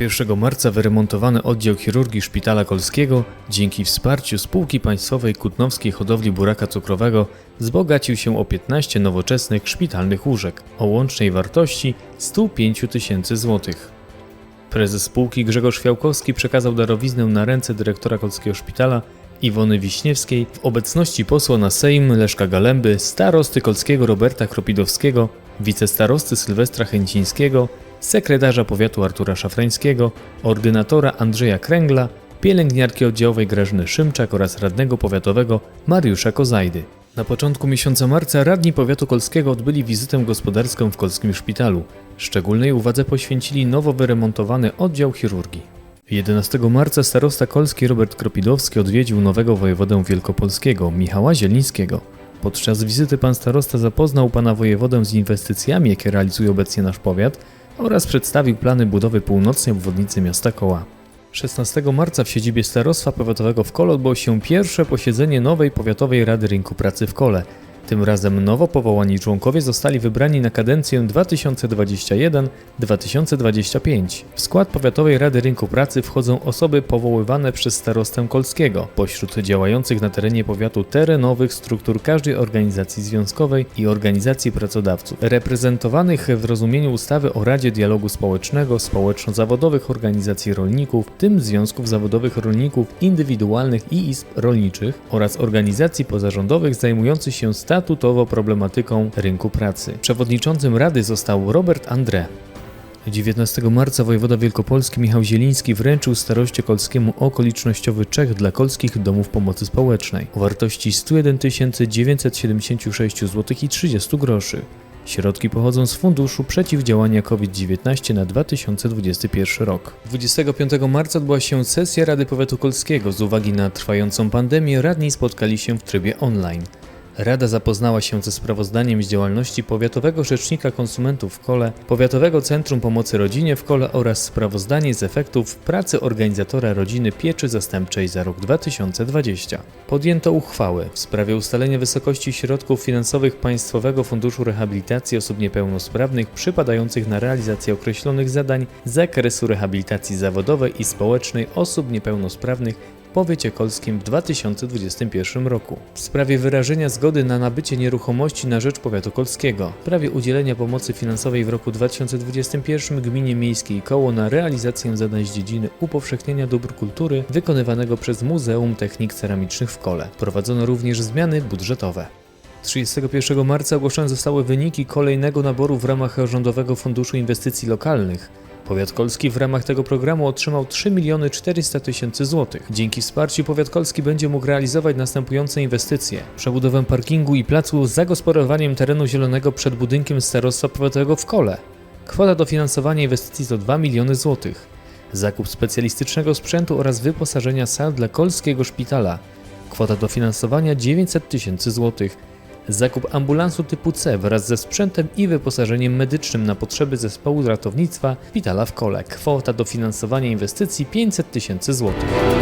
1 marca wyremontowany oddział chirurgii Szpitala Kolskiego dzięki wsparciu spółki państwowej Kutnowskiej Hodowli Buraka Cukrowego wzbogacił się o 15 nowoczesnych szpitalnych łóżek o łącznej wartości 105 tysięcy złotych. Prezes spółki Grzegorz Fiałkowski przekazał darowiznę na ręce dyrektora Kolskiego Szpitala Iwony Wiśniewskiej w obecności posła na Sejm Leszka Galemby, starosty Kolskiego Roberta Kropidowskiego, wicestarosty Sylwestra Chęcińskiego, sekretarza powiatu Artura Szafrańskiego, ordynatora Andrzeja Kręgla, pielęgniarki oddziałowej Grażyny Szymczak oraz radnego powiatowego Mariusza Kozajdy. Na początku miesiąca marca radni powiatu kolskiego odbyli wizytę gospodarską w Kolskim Szpitalu. Szczególnej uwadze poświęcili nowo wyremontowany oddział chirurgii. 11 marca starosta kolski Robert Kropidowski odwiedził nowego wojewodę wielkopolskiego Michała Zielińskiego. Podczas wizyty pan starosta zapoznał pana wojewodę z inwestycjami, jakie realizuje obecnie nasz powiat oraz przedstawił plany budowy północnej obwodnicy miasta Koła. 16 marca w siedzibie starostwa powiatowego w Kole odbyło się pierwsze posiedzenie nowej powiatowej Rady Rynku Pracy w Kole. Tym razem nowo powołani członkowie zostali wybrani na kadencję 2021-2025. W skład Powiatowej Rady Rynku Pracy wchodzą osoby powoływane przez starostę Kolskiego, pośród działających na terenie powiatu terenowych struktur każdej organizacji związkowej i organizacji pracodawców, reprezentowanych w rozumieniu ustawy o Radzie Dialogu Społecznego, społeczno-zawodowych organizacji rolników, tym związków zawodowych rolników indywidualnych i izb rolniczych oraz organizacji pozarządowych zajmujących się statutowo problematyką rynku pracy. Przewodniczącym Rady został Robert André. 19 marca wojewoda wielkopolski Michał Zieliński wręczył staroście kolskiemu okolicznościowy czek dla kolskich domów pomocy społecznej o wartości 101 976 zł i 30 groszy. Środki pochodzą z Funduszu Przeciwdziałania COVID-19 na 2021 rok. 25 marca odbyła się sesja Rady Powiatu Kolskiego. Z uwagi na trwającą pandemię radni spotkali się w trybie online. Rada zapoznała się ze sprawozdaniem z działalności Powiatowego Rzecznika Konsumentów w Kole, Powiatowego Centrum Pomocy Rodzinie w Kole oraz sprawozdanie z efektów pracy organizatora rodziny pieczy zastępczej za rok 2020. Podjęto uchwałę w sprawie ustalenia wysokości środków finansowych Państwowego Funduszu Rehabilitacji Osób Niepełnosprawnych przypadających na realizację określonych zadań z zakresu rehabilitacji zawodowej i społecznej osób niepełnosprawnych powiecie kolskim w 2021 roku. W sprawie wyrażenia zgody na nabycie nieruchomości na rzecz powiatu kolskiego, w sprawie udzielenia pomocy finansowej w roku 2021 gminie miejskiej Koło na realizację zadań z dziedziny upowszechnienia dóbr kultury wykonywanego przez Muzeum Technik Ceramicznych w Kole. Prowadzono również zmiany budżetowe. 31 marca ogłoszone zostały wyniki kolejnego naboru w ramach Rządowego Funduszu Inwestycji Lokalnych. Powiat Kolski w ramach tego programu otrzymał 3 miliony 400 tysięcy złotych. Dzięki wsparciu Powiat Kolski będzie mógł realizować następujące inwestycje. Przebudowę parkingu i placu z zagospodarowaniem terenu zielonego przed budynkiem Starostwa Powiatowego w Kole. Kwota dofinansowania inwestycji to 2 miliony złotych. Zakup specjalistycznego sprzętu oraz wyposażenia sal dla Kolskiego Szpitala. Kwota dofinansowania 900 tysięcy złotych. Zakup ambulansu typu C wraz ze sprzętem i wyposażeniem medycznym na potrzeby zespołu ratownictwa szpitala w Kole. Kwota dofinansowania inwestycji 500 tysięcy złotych.